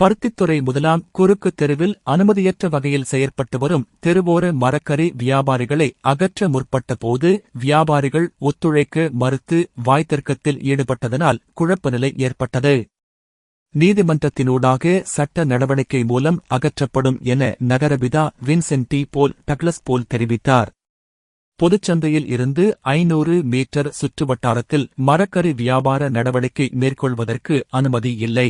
பருத்தித்துறை முதலாம் குறுக்கு தெருவில் அனுமதியற்ற வகையில் செயற்பட்டு வரும் தெருவோர மரக்கறி வியாபாரிகளை அகற்ற முற்பட்ட போது வியாபாரிகள் ஒத்துழைக்க மறுத்து வாய்த்தர்க்கத்தில் ஈடுபட்டதனால் குழப்ப நிலை ஏற்பட்டது. நீதிமன்றத்தினூடாக சட்ட நடவடிக்கை மூலம் அகற்றப்படும் என நகரபிதா வின்சென்டி போல் டக்ளஸ் போல் தெரிவித்தார். பொதுச்சந்தையில் இருந்து ஐநூறு மீட்டர் சுற்றுவட்டாரத்தில் மரக்கறி வியாபார நடவடிக்கை மேற்கொள்வதற்கு அனுமதி இல்லை.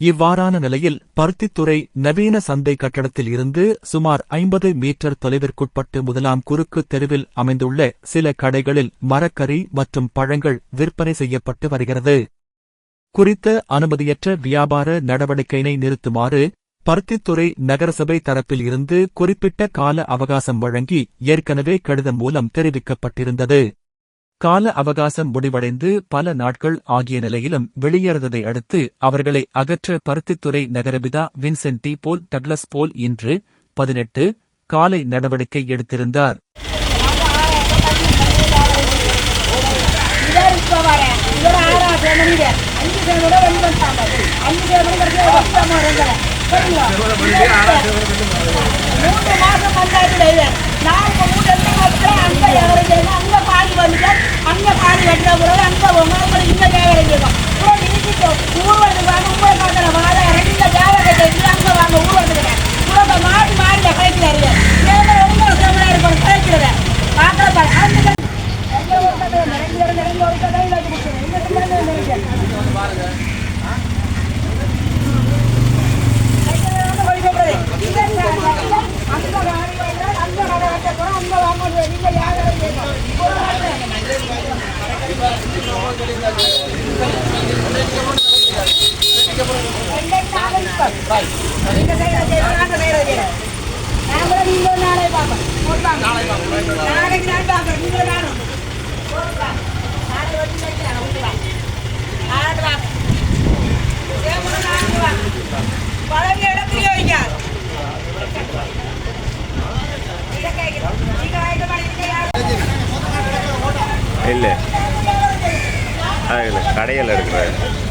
இவ்வாறான நிலையில் பருத்தித்துறை நவீன சந்தை கட்டடத்தில் இருந்து சுமார் ஐம்பது மீட்டர் தொலைவிற்குட்பட்டு முதலாம் குறுக்கு தெருவில் அமைந்துள்ள சில கடைகளில் மரக்கறி மற்றும் பழங்கள் விற்பனை செய்யப்பட்டு வருகிறது. குறித்த அனுமதியற்ற வியாபார நடவடிக்கையினை நிறுத்துமாறு பருத்தித்துறை நகரசபை தரப்பில் இருந்து குறிப்பிட்ட கால அவகாசம் வழங்கி ஏற்கனவே கடிதம் மூலம் தெரிவிக்கப்பட்டிருந்தது. கால அவகாசம் முடிவடைந்து பல நாட்கள் ஆகிய நிலையிலும் வெளியேறதை அடுத்து அவர்களை அகற்ற பருத்தித்துறை நகரபிதா வின்சென்டி போல் டக்ளஸ் போல் இன்று பதினெட்டு காலை நடவடிக்கை எடுத்திருந்தார். இவர் இப்ப நாளைக்கு நான் பார்க்குறேன் நீங்களும் நானும் இல்லை. அதில் கடையில் எடுக்கிறேன்.